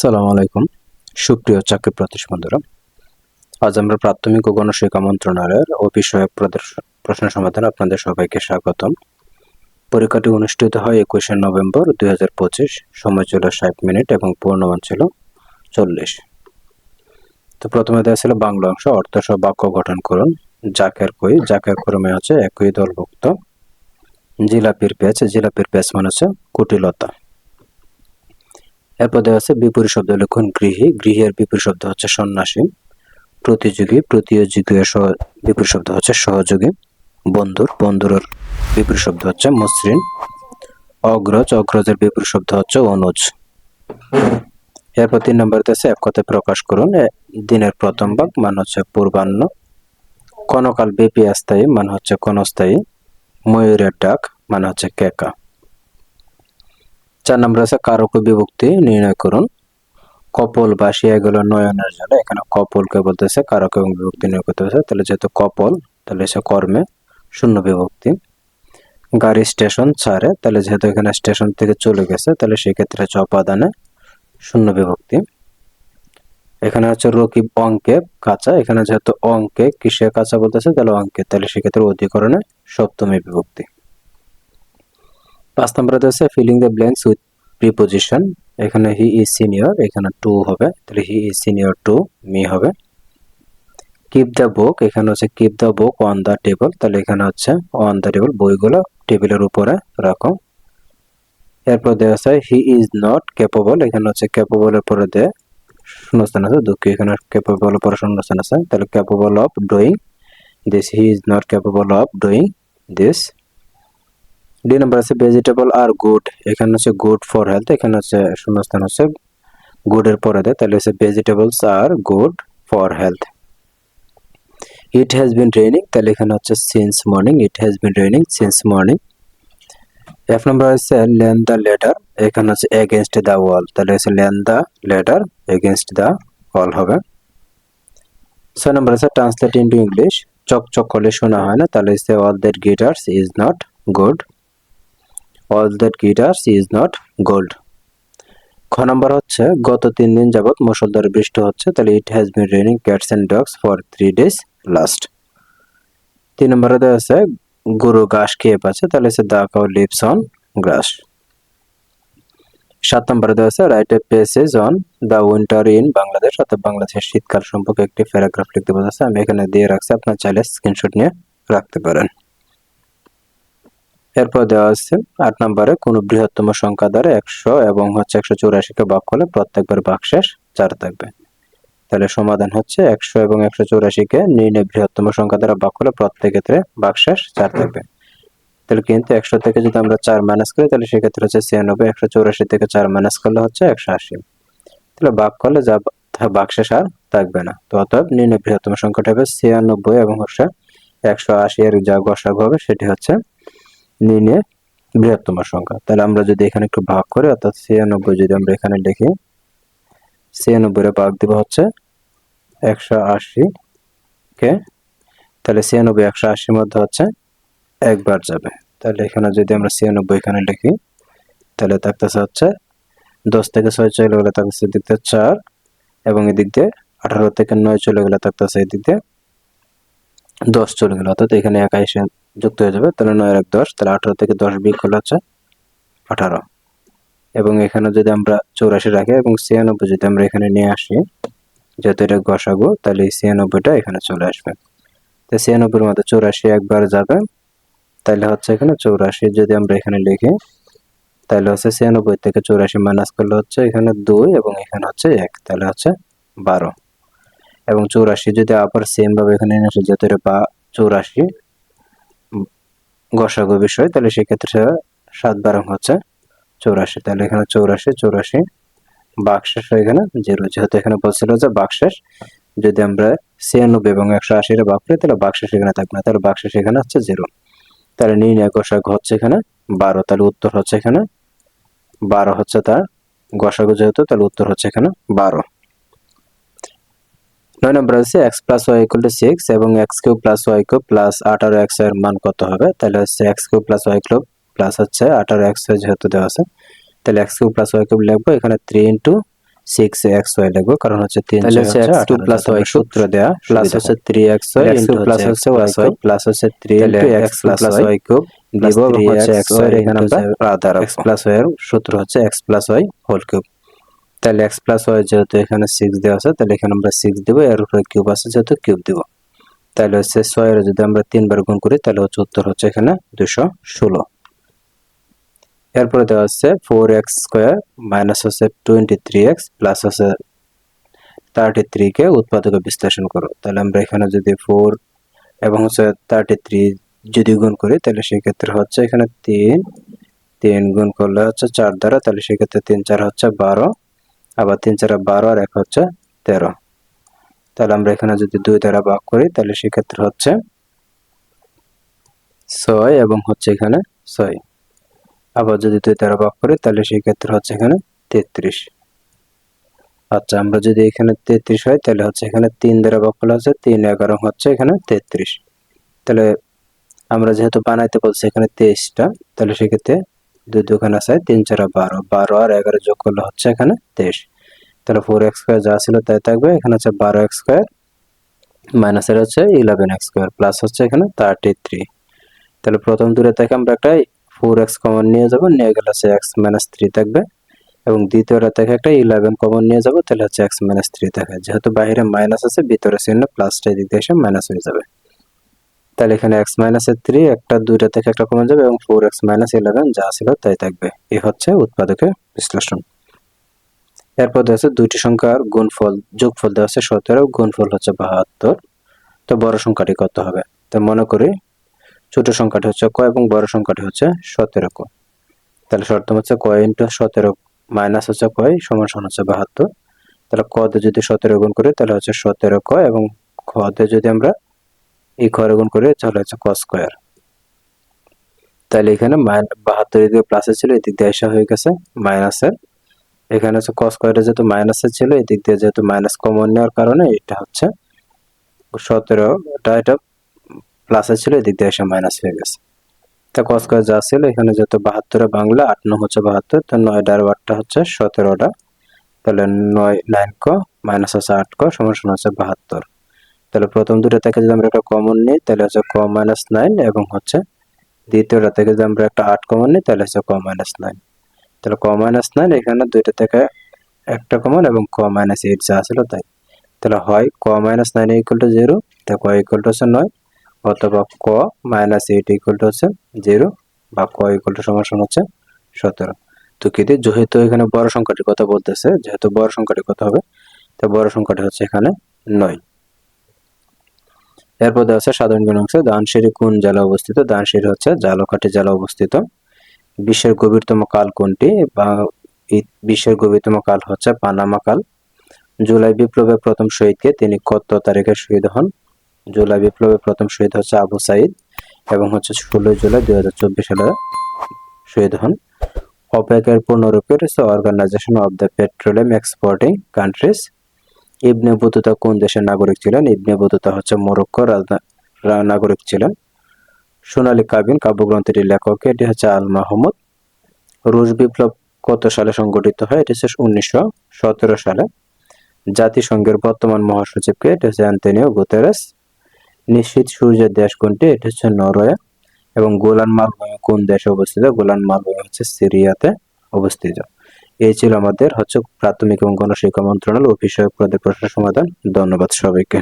আসসালামু আলাইকুম। সুপ্রিয় চাকরি প্রত্যাশী বন্ধুরা, আজ আমরা প্রাথমিক ও গণশিক্ষা মন্ত্রণালয়ের প্রদর্শ- প্রশ্ন সমাধান আপনাদের সবাইকে স্বাগতম। পরীক্ষাটি অনুষ্ঠিত হয় একুশে নভেম্বর দুই হাজার পঁচিশ, সময় ছিল ষাট মিনিট এবং পূর্ণমান ছিল চল্লিশ। তো প্রথমে দেওয়া ছিল বাংলা অংশ, অর্থ সহ বাক্য গঠন করুন। জাকের কই, জাকের ক্রমে আছে একই দলভুক্ত। জিলাপির পেঁচ জিলাপির পেঁচ মানে হচ্ছে কুটিলতা। এরপর দেওয়া আছে বিপরীত শব্দ লিখুন গৃহী। গৃহের বিপরীত শব্দ হচ্ছে সন্ন্যাসী। প্রতিযোগী প্রতিযোগীর বিপরীত শব্দ হচ্ছে সহযোগী। বন্ধুর বন্ধুর বিপরীত শব্দ হচ্ছে মসৃণ। অগ্রজ, অগ্রজের বিপরীত শব্দ হচ্ছে অনুজ। এরপর তিন নম্বর আছে এক কথায় প্রকাশ করুন দিনের প্রথম ভাগ মানে হচ্ছে পূর্বাহ্ন। কনকাল ব্যাপী স্থায়ী মানে হচ্ছে ক্ষণস্থায়ী। ময়ূরের ডাক মানে হচ্ছে কেকা। চার নম্বর আছে, কারক বিভক্তি নির্ণয় করুন। কপল বাসিয়া এগুলো নয়নের জন্য, এখানে কপলকে বলতেছে, কারক এবং বিভক্তি নিয়োগ করতে হচ্ছে তাহলে যেহেতু কপল, তাহলে সে কর্মে শূন্য বিভক্তি। গাড়ি স্টেশন ছাড়ে, তাহলে যেহেতু এখানে স্টেশন থেকে চলে গেছে, তাহলে সেক্ষেত্রে হচ্ছে অপাদানে শূন্য বিভক্তি। এখানে হচ্ছে রকিব অঙ্কে কাঁচা, এখানে যেহেতু অঙ্কে কিসে কাঁচা বলতেছে, তাহলে অঙ্কে, তাহলে সেক্ষেত্রে অধিকরণে সপ্তমী বিভক্তি। পাঁচ নম্বরে আছে filling the blanks with preposition এখানে হি ইজ সিনিয়র এখানে টু হবে। তাহলে he is senior to me হবে। কিপ দ্য বুক এখানে হচ্ছে keep the book on the table তাহলে এখানে হচ্ছে অন দ্য টেবল বইগুলো টেবিলের উপরে রাখো। এরপর দেওয়া আছে হি ইজ নট ক্যাপেবল এখানে হচ্ছে ক্যাপেবলের পরে দে শূন্যস্থান আছে। দুঃখ, এখানে ক্যাপেবল পরে শূন্যস্থান আছে। তাহলে capable of doing this he is not capable of doing this D number আছে ভেজিটেবল আর গুড এখানে হচ্ছে গুড ফর হেলথ এখানে হচ্ছে শূন্যস্থান হচ্ছে গুডের পরে দেয়। তাহলে হচ্ছে vegetables are good for health it has been raining তাহলে এখানে হচ্ছে since morning it has been raining since morning F number হচ্ছে লেন দ্য লেটার এখানে হচ্ছে এগেনস্ট দ্য ওয়াল তাহলে হচ্ছে lean the letter against the wall হবে। ছয় নাম্বার আছে ট্রান্সলেট ইন্টু ইংলিশ চকচক করলে শোনা হয় না, তাহলে হচ্ছে all that glitters is not good all that glitters is not gold খ নম্বর হচ্ছে, গত তিন দিন যাবত মুসলধারে বৃষ্টি হচ্ছে, তাহলে it has been raining cats and dogs for three days last তিন নম্বরে দেওয়া আছে, গরু ঘাস খেয়ে পাচ্ছে তাহলে হচ্ছে the cow lives on grass সাত নম্বরে দেওয়া আছে write a passage on the winter in Bangladesh অর্থাৎ বাংলাদেশের শীতকাল সম্পর্কে একটি প্যারাগ্রাফ লিখতে বলেছে, আমি এখানে দিয়ে রাখছি, আপনার চাইলে স্ক্রিনশট নিয়ে রাখতে পারেন। এরপর দেওয়া আছে আট নম্বরে, কোন বৃহত্তম সংখ্যা দ্বারা একশো এবং হচ্ছে একশো চৌরাশিকে ভাগ করলে প্রত্যেকবার ভাগশেষ চার থাকবে। তাহলে সমাধান হচ্ছে একশো এবং একশো চৌরাশিকে নির্ণয় বৃহত্তম সংখ্যা দ্বারা ভাগ করলে প্রত্যেক ক্ষেত্রে ভাগশেষ চার থাকবে। তাহলে কিন্তু একশো থেকে যদি আমরা চার মাইনাস করি, তাহলে সেক্ষেত্রে হচ্ছে ছিয়ানব্বই, একশো চৌরাশি থেকে চার মাইনাস করলে হচ্ছে একশো আশি। তাহলে ভাগ করলে যা ভাগশেষ আর থাকবে না। তো অতএব নির্ণয় বৃহত্তম সংখ্যাটা হবে ছিয়ানব্বই এবং হচ্ছে একশো আশি এর যা গসাগু হবে সেটি হচ্ছে নির্ণয় বৃহত্তম সংখ্যা। তাহলে আমরা যদি এখানে একটু ভাগ করি, অর্থাৎ ছিয়ানব্বই যদি আমরা এখানে লিখি, ছিয়ানব্বই এর ভাগ দিব হচ্ছে একশো আশি কে তাহলে ছিয়ানব্বই, একশো আশির মধ্যে হচ্ছে একবার যাবে। তাহলে এখানে যদি আমরা ছিয়ানব্বই এখানে লিখি, তাহলে থাকতেছে হচ্ছে দশ থেকে ছয় চলে গেলে থাকতেছে এদিক দিয়ে চার, এবং এদিক দিয়ে আঠারো থেকে নয় চলে গেলে থাকতেছে এদিক দিয়ে দশ চলে গেল। অর্থাৎ এখানে একা এসে যুক্ত হয়ে যাবে। তাহলে নয় এক দশ, তাহলে আঠারো থেকে দশ বিয়োগ করলে হচ্ছে আঠারো। এবং এখানে যদি আমরা চৌরাশি রাখি এবং ছিয়ানব্বই যদি আমরা এখানে নিয়ে আসি, যেহেতু এটা গসাগু, তাহলে এই ছিয়ানব্বইটা এখানে চলে আসবে। তো ছিয়ানব্বইয়ের মধ্যে চৌরাশি একবার যাবে, তাহলে হচ্ছে এখানে চৌরাশি যদি আমরা এখানে লিখি, তাহলে হচ্ছে ছিয়ানব্বই থেকে চৌরাশি মাইনাস করলে হচ্ছে এখানে দুই এবং এখানে হচ্ছে এক, তাহলে হচ্ছে বারো। এবং চৌরাশি যদি আবার সেমভাবে এখানে এনে আসে, যেহেতু এটা বা চৌরাশি গসাগু বিষয়, তাহলে সেক্ষেত্রে সাত বারং হচ্ছে চৌরাশি। তাহলে এখানে চৌরাশি চৌরাশি বাকশেষ এখানে জিরো। যেহেতু এখানে বলছিল যে বাকশেষ যদি আমরা ছিয়ানব্বই এবং একশো আশিটা ভাগ করি, তাহলে বাকশেষ এখানে থাকবে না। তাহলে বাকশেষ এখানে হচ্ছে জিরো। তাহলে নির্ণয় গসাগু হচ্ছে এখানে বারো। তাহলে উত্তর হচ্ছে এখানে বারো হচ্ছে তার গসাগু যেহেতু, তাহলে উত্তর হচ্ছে এখানে বারো। নয় নম্বর আছে x plus y equal to six এবং x cube plus y cube plus আঠারো এক্সের মান কত হবে তাহলে হচ্ছে x cube plus y cube plus হচ্ছে আঠারো এক্স যেহেতু দেওয়া আছে তাহলে x cube plus y cube লিখব এখানে three into six x y লিখব কারণ হচ্ছে তিন তাহলে হচ্ছে হচ্ছে x2 আঠারো। plus তাহলে সূত্র দেয়া প্লাস হচ্ছে three x y into plus হচ্ছে হচ্ছে ওয়াই y প্লাস হচ্ছে three into x x plus y cube দিব হচ্ছে এক্স ওয়াই এখানে আমরা আলাদা এক্স প্লাস ওয়াই এর সূত্র হচ্ছে x plus y whole cube তাহলে এক্স প্লাস ওয়াই যেহেতু এখানে সিক্স দেওয়া আছে, তাহলে এখানে আমরা সিক্স দেবো, এর উপরে কিউব আছে যেহেতু কিউব দিব। তাহলে হচ্ছে ছয়ের যদি আমরা তিনবার গুণ করি, তাহলে হচ্ছে উত্তর হচ্ছে এখানে দুশো ষোলো। এরপরে দেওয়া হচ্ছে ফোর এক্স স্কোয়ার মাইনাস হচ্ছে টোয়েন্টি থ্রি এক্স প্লাস হচ্ছে থার্টি থ্রিকে উৎপাদকে বিশ্লেষণ করো। তাহলে আমরা এখানে যদি ফোর এবং হচ্ছে থার্টি থ্রি যদি গুণ করি, তাহলে সেক্ষেত্রে হচ্ছে এখানে তিন তিন গুণ করলে হচ্ছে চার দ্বারা, তাহলে সেক্ষেত্রে তিন, চার হচ্ছে বারো। আবার তিন চার বারো আর এক হচ্ছে তেরো। তাহলে আমরা এখানে যদি দুই দ্বারা ভাগ করি, তাহলে সেক্ষেত্রে হচ্ছে ছয় এবং হচ্ছে এখানে ছয়। আবার যদি দুই দ্বারা ভাগ করি, তাহলে সেক্ষেত্রে হচ্ছে এখানে তেত্রিশ। আচ্ছা আমরা যদি এখানে তেত্রিশ হয়, তাহলে হচ্ছে এখানে তিন দ্বারা ভাগ করলে হচ্ছে তিন, এগারো হচ্ছে এখানে তেত্রিশ। তাহলে আমরা যেহেতু বানাইতে বলছি এখানে তেইশটা, তাহলে সেক্ষেত্রে দুই দোকান আছে তিন চার বারো। বারো আর এগারো যোগ করলে হচ্ছে এখানে তেইশ। তাহলে ফোর এক্স স্কোয়ার যা ছিল তাই থাকবে। এখানে হচ্ছে বারো এক্স স্কোয়ার মাইনাসের হচ্ছে ইলেভেন এক্স স্কোয়ার প্লাস হচ্ছে এখানে থার্টি থ্রি তাহলে প্রথম দূরে থেকে আমরা একটা ফোর এক্স কমন নিয়ে যাব, নিয়ে গেলে হচ্ছে এক্স মাইনাস থ্রি থাকবে। এবং দ্বিতীয়টা থেকে একটা ইলেভেন কমন নিয়ে যাব, তাহলে হচ্ছে এক্স মাইনাস থ্রি থাকে যেহেতু বাইরে মাইনাস আছে, ভিতরে চিহ্ন প্লাসটা এদিক দিয়ে এসে মাইনাস হয়ে যাবে। তাহলে এখানে এক্স মাইনাসের থ্রি একটা দুইটা থেকে একটা কমে যাবে এবং ফোর এক্স মাইনাস ইলেভেন যা ছিল তাই থাকবে। এ হচ্ছে উৎপাদকের বিশ্লেষণ। এরপর দেওয়া আছে দুইটি সংখ্যার গুণফল, যোগফল দেওয়া আছে সতেরো, গুণফল হচ্ছে বাহাত্তর। তো বড় সংখ্যাটি কত হবে? তো মনে করি ছোট সংখ্যাটি হচ্ছে ক এবং বড় সংখ্যাটি হচ্ছে সতেরো ক। তাহলে শর্ত হচ্ছে ক ইন্টু সতেরো মাইনাস হচ্ছে কয় সমান সমান হচ্ছে বাহাত্তর। তাহলে ক যদি সতেরো গুণ করি, তাহলে হচ্ছে সতেরো ক এবং খ যদি আমরা এই ঘরে গুণ করি, তাহলে হচ্ছে ক স্কোয়ার। তাহলে এখানে বাহাত্তর এদিকে প্লাসে ছিল, এদিক দিয়ে হয়ে গেছে, মাইনাসের এখানে হচ্ছে কস স্কোয়ারে যেহেতু মাইনাসে ছিল এদিক দিয়ে যেহেতু মাইনাস কমন নেওয়ার কারণে এটা হচ্ছে সতেরোটা এটা প্লাসে ছিল এদিক দিয়ে এসে মাইনাস হয়ে গেছে। তা কস স্কোয়ার যা ছিল, এখানে যেহেতু বাহাত্তরে বাংলা, আট নয় হচ্ছে বাহাত্তর, তো নয়টা আর আটটা হচ্ছে সতেরোটা তাহলে নয় নাইন ক মাইনাস হচ্ছে আট ক, সমান সমান হচ্ছে বাহাত্তর। তাহলে প্রথম দুটো থেকে যদি আমরা একটা কমন নিই, তাহলে হচ্ছে ক মাইনাস নাইন এবং হচ্ছে দ্বিতীয়টা থেকে যদি আমরা একটা আট কমন নিই, তাহলে হচ্ছে ক মাইনাস নাইন তাহলে ক মাইনাস নাইন এখানে দুইটা থেকে একটা কমন এবং ক মাইনাস এইট যা ছিল তাই। তাহলে হয় ক minus nine equal to zero তা ক ইকুয়াল টু হচ্ছে নয়, অথবা ক মাইনাস এইট ইকুয়াল টু হচ্ছে জিরো বা ক ইকুয়াল টু সমান হচ্ছে সতেরো। তো কি দিয়ে? যেহেতু এখানে বড় সংখ্যাটির কথা বলতেছে, যেহেতু বড় সংখ্যাটি কত হবে, তো বড় সংখ্যাটি হচ্ছে এখানে নয়। এরপর দেওয়া আছে সাধারণ অংশ দানশিরি কোন জেলা অবস্থিত? দানশিরি হচ্ছে জালকাঠি জেলা অবস্থিত। বিশ্বের গভীরতম কাল কোনটি? বা বিশ্বের গভীরতম কাল হচ্ছে পানামা কাল। জুলাই বিপ্লবের প্রথম শহীদকে তিনি কত তারিখে শহীদ হন? জুলাই বিপ্লবের প্রথম শহীদ হচ্ছে আবু সাইদ এবং হচ্ছে ষোলোই জুলাই দুই হাজার চব্বিশ সালে শহীদ হন। অপেকের পূর্ণরূপের organisation of the petroleum exporting countries Ibn Battuta কোন দেশের নাগরিক ছিলেন? ইবনে বতুতা হচ্ছে মরক্কো নাগরিক ছিলেন। সোনালী কাবিন কাব্যগ্রন্থটির লেখক এটি হচ্ছে আল মাহমুদ। রুশ বিপ্লব কত সালে সংগঠিত হয়? এটি হচ্ছে উনিশশো সতেরো সালে। জাতিসংঘের বর্তমান মহাসচিবকে এটি হচ্ছে অ্যান্টনিও গুতেরেস। নিশ্চিত সূর্যের দেশ কোনটি? এটি হচ্ছে নরওয়ে। এবং গোলান মালভূমি কোন দেশে অবস্থিত? গোলান মালভূমি হচ্ছে সিরিয়াতে অবস্থিত। এই ছিল আমাদের হচ্ছে প্রাথমিক এবং গণশিক্ষা মন্ত্রণালয়। ও বিষয়ক প্রশ্ন সমাধান। ধন্যবাদ সবাইকে।